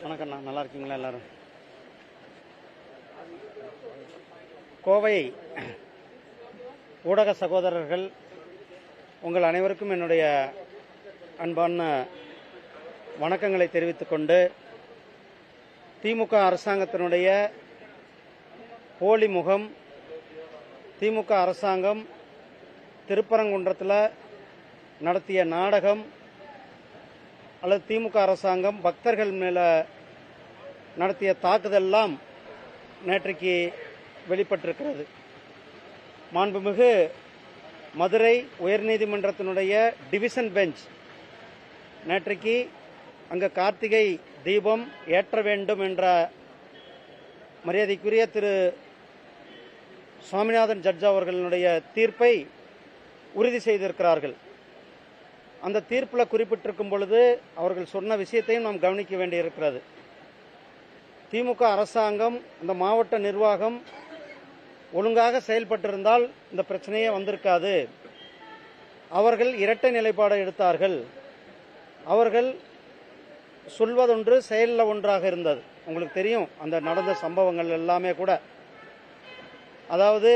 வணக்கண்ணா நல்லா இருக்கீங்களா எல்லாரும்? கோவை ஊடக சகோதரர்கள் உங்கள் அனைவருக்கும் என்னுடைய அன்பான வணக்கங்களை தெரிவித்துக் கொண்டு திமுக அரசாங்கத்தினுடைய போலி முகம் திமுக அரசாங்கம் திருப்பரங்குன்றத்தில் நடத்திய நாடகம் அல்லது திமுக அரசாங்கம் பக்தர்கள் மேல நடத்திய தாக்குதல்லாம் நேற்றைக்கு வெளிப்பட்டிருக்கிறது. மாண்புமிகு மதுரை உயர்நீதிமன்றத்தினுடைய டிவிஷன் பெஞ்ச் நேற்றைக்கு அங்கு கார்த்திகை தீபம் ஏற்ற வேண்டும் என்ற மரியாதைக்குரிய திரு சுவாமிநாதன் ஜட்ஜ் அவர்களுடைய தீர்ப்பை உறுதி செய்திருக்கிறார்கள். அந்த தீர்ப்பில் குறிப்பிட்டிருக்கும் பொழுது அவர்கள் சொன்ன விஷயத்தையும் நாம் கவனிக்க வேண்டியிருக்கிறது. திமுக அரசாங்கம் இந்த மாவட்ட நிர்வாகம் ஒழுங்காக செயல்பட்டிருந்தால் இந்த பிரச்சனையே வந்திருக்காது. அவர்கள் இரட்டை நிலைப்பாடை எடுத்தார்கள். அவர்கள் சொல்வதொன்று செயலில் ஒன்றாக இருந்தது. உங்களுக்கு தெரியும் அந்த நடந்த சம்பவங்கள் எல்லாமே கூட அதாவது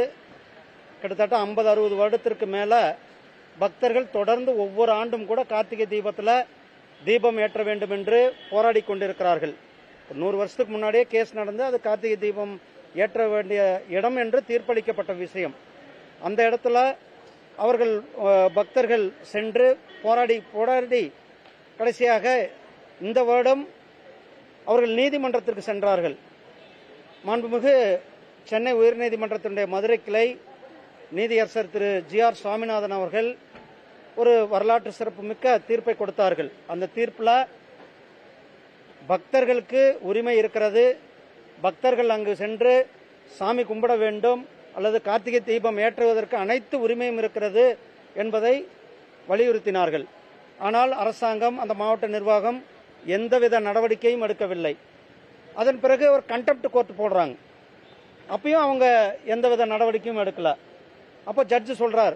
கிட்டத்தட்ட ஐம்பது அறுபது வருடத்திற்கு மேலே பக்தர்கள் தொடர்ந்து ஒவ்வொரு ஆண்டும் கூட கார்த்திகை தீபத்தில் தீபம் ஏற்ற வேண்டும் என்று போராடி கொண்டிருக்கிறார்கள். ஒரு நூறு வருஷத்துக்கு முன்னாடியே கேஸ் நடந்து அது கார்த்திகை தீபம் ஏற்ற வேண்டிய இடம் என்று தீர்ப்பளிக்கப்பட்ட விஷயம். அந்த இடத்துல அவர்கள் பக்தர்கள் சென்று போராடி போராடி கடைசியாக இந்த வருடம் அவர்கள் நீதிமன்றத்திற்கு சென்றார்கள். மாண்புமிகு சென்னை உயர்நீதிமன்றத்தினுடைய மதுரை கிளை நீதியரசர் திரு ஜி ஆர் சுவாமிநாதன் அவர்கள் ஒரு வரலாற்று சிறப்புமிக்க தீர்ப்பை கொடுத்தார்கள். அந்த தீர்ப்பில் பக்தர்களுக்கு உரிமை இருக்கிறது. பக்தர்கள் அங்கு சென்று சாமி கும்பிட வேண்டும் அல்லது கார்த்திகை தீபம் ஏற்றுவதற்கு அனைத்து உரிமையும் இருக்கிறது என்பதை வலியுறுத்தினார்கள். ஆனால் அரசாங்கம் அந்த மாவட்ட நிர்வாகம் எந்தவித நடவடிக்கையும் எடுக்கவில்லை. அதன் பிறகு ஒரு கண்டெப்ட் கோர்ட் போடுறாங்க. அப்பயும் அவங்க எந்தவித நடவடிக்கையும் எடுக்கல. அப்போ ஜட்ஜு சொல்றார்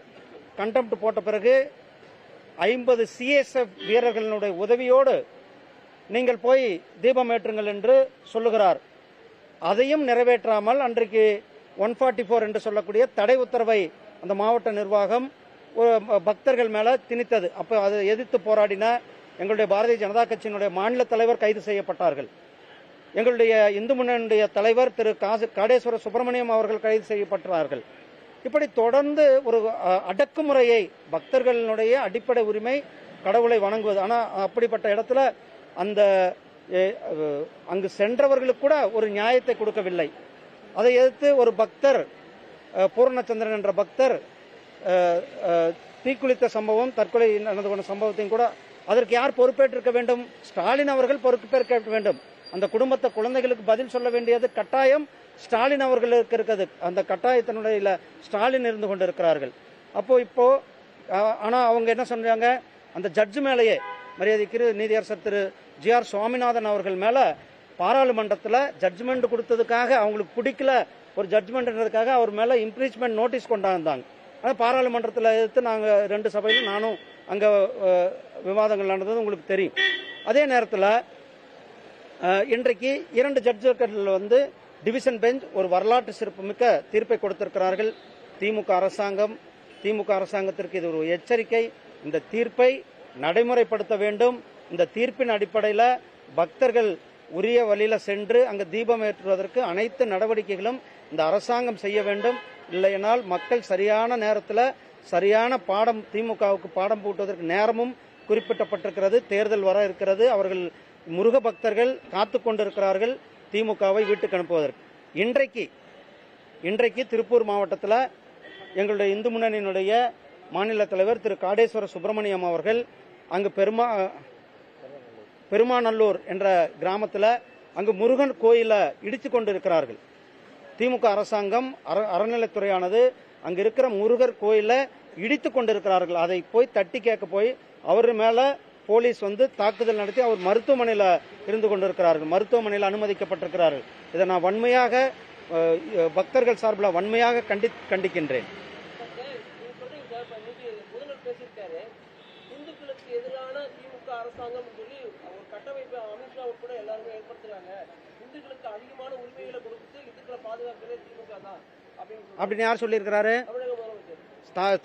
கண்டெம்ட் போட்ட பிறகு ஐம்பது சிஎஸ்எஃப் வீரர்களினுடைய உதவியோடு நீங்கள் போய் தீபம் ஏற்றுங்கள் என்று சொல்லுகிறார். அதையும் நிறைவேற்றாமல் அன்றைக்கு ஒன் ஃபார்ட்டி ஃபோர் என்று சொல்லக்கூடிய தடை உத்தரவை அந்த மாவட்ட நிர்வாகம் பக்தர்கள் மேல திணித்தது. அப்போ அதை எதிர்த்து போராடின எங்களுடைய பாரதிய ஜனதா கட்சியினுடைய மாநில தலைவர் கைது செய்யப்பட்டார்கள். எங்களுடைய இந்து முன்னணியுடைய தலைவர் திரு காசு காடேஸ்வர சுப்பிரமணியம் அவர்கள் கைது செய்யப்பட்டார்கள் இப்படி தொடர்ந்து ஒரு அடக்குமுறையை பக்தர்களுடைய அடிப்படை உரிமை கடவுளை வணங்குவது. ஆனால் அப்படிப்பட்ட இடத்துல அந்த அங்கு சென்றவர்களுக்கு கூட ஒரு நியாயத்தை கொடுக்கவில்லை. அதை எதிர்த்து ஒரு பக்தர் பூர்ணச்சந்திரன் என்ற பக்தர் தீக்குளித்த சம்பவம் தற்கொலை நடந்து கொண்ட சம்பவத்தையும் கூட அதற்கு யார் பொறுப்பேற்றிருக்க வேண்டும்? ஸ்டாலின் அவர்கள் பொறுப்பேற்க வேண்டும். அந்த குடும்பத்தை குழந்தைகளுக்கு பதில் சொல்ல வேண்டியது கட்டாயம் ஸ்டாலின் அவர்களுக்கு இருக்கிறது அந்த கட்டாயத்தினுடைய ஸ்டாலின் இருந்து கொண்டு இருக்கிறார்கள் அப்போ இப்போ ஆனால் ஆனா அவங்க என்ன சொல்றாங்க? அந்த ஜட்ஜு மேலேயே மரியாதைக்கு நீதியரசர் திரு ஜி ஆர் சுவாமிநாதன் அவர்கள் மேல பாராளுமன்றத்தில் ஜட்ஜ்மெண்ட் கொடுத்ததுக்காக அவங்களுக்கு பிடிக்கல. ஒரு ஜட்ஜ்மெண்ட்ன்றதுக்காக அவர் மேல இம்ப்ரீச்மெண்ட் நோட்டீஸ் கொண்டாந்தாங்க. ஆனால் பாராளுமன்றத்தில் எதிர்த்து நாங்கள் ரெண்டு சபையிலும் நானும் அங்கே விவாதங்கள் நடந்தது உங்களுக்கு தெரியும். அதே நேரத்தில் இன்றைக்கு இரண்டு ஜட்ஜர்கள் வந்து டிவிஷன் பெஞ்ச் ஒரு வரலாற்று சிறப்புமிக்க தீர்ப்பை கொடுத்திருக்கிறார்கள். திமுக அரசாங்கம் திமுக அரசாங்கத்திற்கு இது ஒரு எச்சரிக்கை. இந்த தீர்ப்பை நடைமுறைப்படுத்த வேண்டும். இந்த தீர்ப்பின் அடிப்படையில் பக்தர்கள் உரிய வழியில் சென்று அங்கு தீபம் ஏற்றுவதற்கு அனைத்து நடவடிக்கைகளும் இந்த அரசாங்கம் செய்ய வேண்டும். இல்லையனால் மக்கள் சரியான நேரத்தில் சரியான பாடம் திமுகவுக்கு பாடம் பூட்டுவதற்கு நேரமும் குறிப்பிட்டப்பட்டிருக்கிறது. தேர்தல் வர இருக்கிறது. அவர்கள் முருக பக்தர்கள் காத்து கொண்டிருக்கிறார்கள் திமுகவை வீட்டுக்கு அனுப்புவதற்கு. இன்றைக்கு இன்றைக்கு திருப்பூர் மாவட்டத்தில் எங்களுடைய இந்து முன்னணியினுடைய மாநில தலைவர் திரு காடேஸ்வர சுப்பிரமணியம் அவர்கள் அங்கு பெருமா பெருமாநல்லூர் என்ற கிராமத்தில் அங்கு முருகன் கோயிலை இடித்து கொண்டிருக்கிறார்கள். திமுக அரசாங்கம் அற- அறநிலைத்துறையானது அங்கு இருக்கிற முருகர் கோயிலை இடித்து கொண்டிருக்கிறார்கள். அதை போய் தட்டி கேட்க போய் அவர் மேலே போலீஸ் வந்து தாக்குதல் நடத்தி அவர் மருத்துவமனையில் இருந்து கொண்டிருக்கிறார்கள். மருத்துவமனையில் அனுமதிக்கப்பட்டிருக்கிறார்கள். இதை நான் வன்மையாக பக்தர்கள் சார்பில் வன்மையாக கண்டி கண்டிக்கின்றேன். அப்படின்னு யார் சொல்லியிருக்கிறாரு?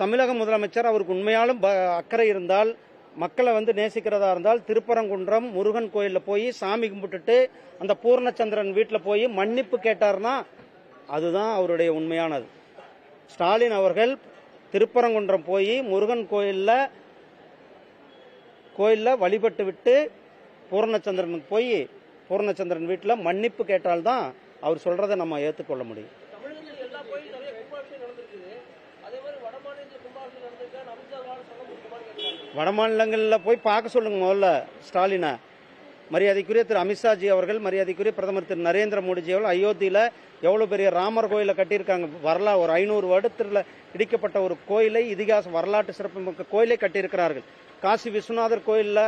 தமிழக முதலமைச்சர். அவருக்கு உண்மையாலும் அக்கறை இருந்தால் மக்களை வந்து நேசிக்கிறதா இருந்தால் திருப்பரங்குன்றம் முருகன் கோயிலில் போய் சாமி கும்பிட்டுட்டு அந்த பூர்ணச்சந்திரன் வீட்டில் போய் மன்னிப்பு கேட்டார்னா அதுதான் அவருடைய உண்மையானது. ஸ்டாலின் அவர்கள் திருப்பரங்குன்றம் போய் முருகன் கோயிலில் கோயிலில் வழிபட்டு விட்டு பூர்ணச்சந்திரனுக்கு போய் பூர்ணச்சந்திரன் வீட்டில் மன்னிப்பு கேட்டால்தான் அவர் சொல்கிறத நம்ம ஏற்றுக்கொள்ள முடியும். வட மாநிலங்களில் போய் பார்க்க சொல்லுங்க முதல்ல ஸ்டாலினை. மரியாதைக்குரிய திரு அமித்ஷாஜி அவர்கள் மரியாதைக்குரிய பிரதமர் திரு நரேந்திர மோடிஜி அவர்கள் அயோத்தியில் எவ்வளோ பெரிய ராமர் கோயிலை கட்டியிருக்காங்க. வரலா ஒரு ஐநூறு வருடத்தில் இடிக்கப்பட்ட ஒரு கோயிலை இதிகாச வரலாற்று சிறப்புமிக்க கோயிலை கட்டியிருக்கிறார்கள். காசி விஸ்வநாதர் கோயிலில்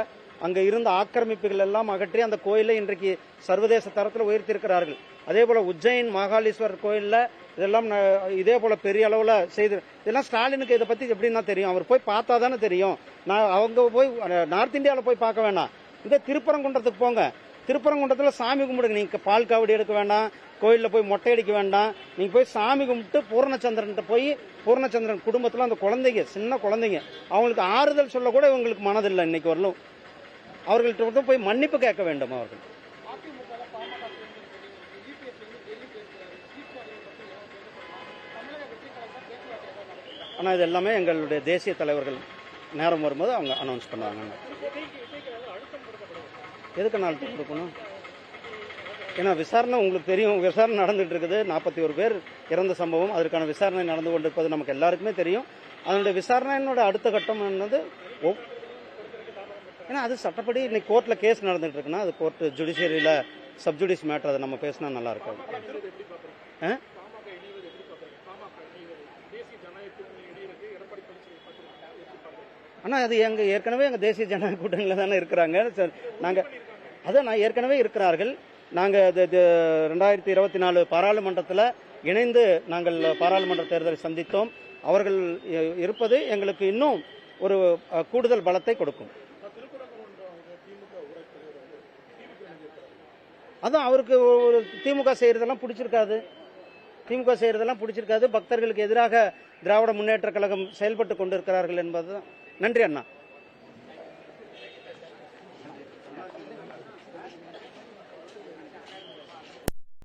அங்கே இருந்த ஆக்கிரமிப்புகள் எல்லாம் அகற்றி அந்த கோயிலை இன்றைக்கு சர்வதேச தரத்தில் உயர்த்தியிருக்கிறார்கள். அதே போல உஜ்ஜைன் மகாலீஸ்வரர் கோயிலில் இதெல்லாம் இதே போல பெரிய அளவில் செய்து இதெல்லாம் ஸ்டாலினுக்கு இதை பற்றி எப்படின்னா தெரியும். அவர் போய் பார்த்தா தானே தெரியும். நான் அவங்க போய் நார்த் இந்தியாவில் போய் பார்க்க வேணாம். இந்த திருப்பரங்குன்றத்துக்கு போங்க. திருப்பரங்குன்றத்தில் சாமி கும்பிடுங்க. நீங்க பால் காவடி எடுக்க வேண்டாம். கோயிலில் போய் மொட்டை அடிக்க வேண்டாம். நீங்கள் போய் சாமி கும்பிட்டு பூர்ணச்சந்திரன்ட்ட போய் பூர்ணச்சந்திரன் குடும்பத்தில் அந்த குழந்தைங்க சின்ன குழந்தைங்க அவங்களுக்கு ஆறுதல் சொல்ல கூட இவங்களுக்கு மனதில்லை இன்னைக்கு வரலும். அவர்கள்ட்ட மட்டும் போய் மன்னிப்பு கேட்க வேண்டும் அவர்கள். ஆனால் இது எல்லாமே எங்களுடைய தேசிய தலைவர்கள் நேரம் வரும்போது அவங்க அனௌன்ஸ் பண்ணுவாங்க. எதுக்கு நான் கொடுக்கணும்? ஏன்னா விசாரணை உங்களுக்கு தெரியும். விசாரணை நடந்துட்டு இருக்குது. நாற்பத்தி ஒரு பேர் இறந்த சம்பவம். அதற்கான விசாரணை நடந்து கொண்டிருப்பது நமக்கு எல்லாருக்குமே தெரியும். அதனுடைய விசாரணையினோட அடுத்த கட்டம் என்னது? ஏன்னா அது சட்டப்படி இன்னைக்கு கோர்ட்டில் கேஸ் நடந்துட்டு இருக்குன்னா அது கோர்ட் ஜுடிஷியரியில் சப்ஜுடிஸ் மேட்டர் அதை நம்ம பேசினா நல்லா இருக்கும் ஆனால் அது எங்கள் ஏற்கனவே எங்கள் தேசிய ஜனநாயக கூட்டணியில் தானே இருக்கிறாங்க. சரி, நாங்கள் அதான் நான் ஏற்கனவே இருக்கிறார்கள். நாங்கள் இது- ரெண்டாயிரத்தி இருபத்தி நாலு பாராளுமன்றத்தில் இணைந்து நாங்கள் பாராளுமன்ற தேர்தலை சந்தித்தோம். அவர்கள் இருப்பது எங்களுக்கு இன்னும் ஒரு கூடுதல் பலத்தை கொடுக்கும். அதுவும் அவருக்கு ஒரு திமுக செய்கிறதெல்லாம் பிடிச்சிருக்காது. திமுக செய்கிறதெல்லாம் பிடிச்சிருக்காது. பக்தர்களுக்கு எதிராக திராவிட முன்னேற்ற கழகம் செயல்பட்டு கொண்டிருக்கிறார்கள் என்பது நன்றி அண்ணா.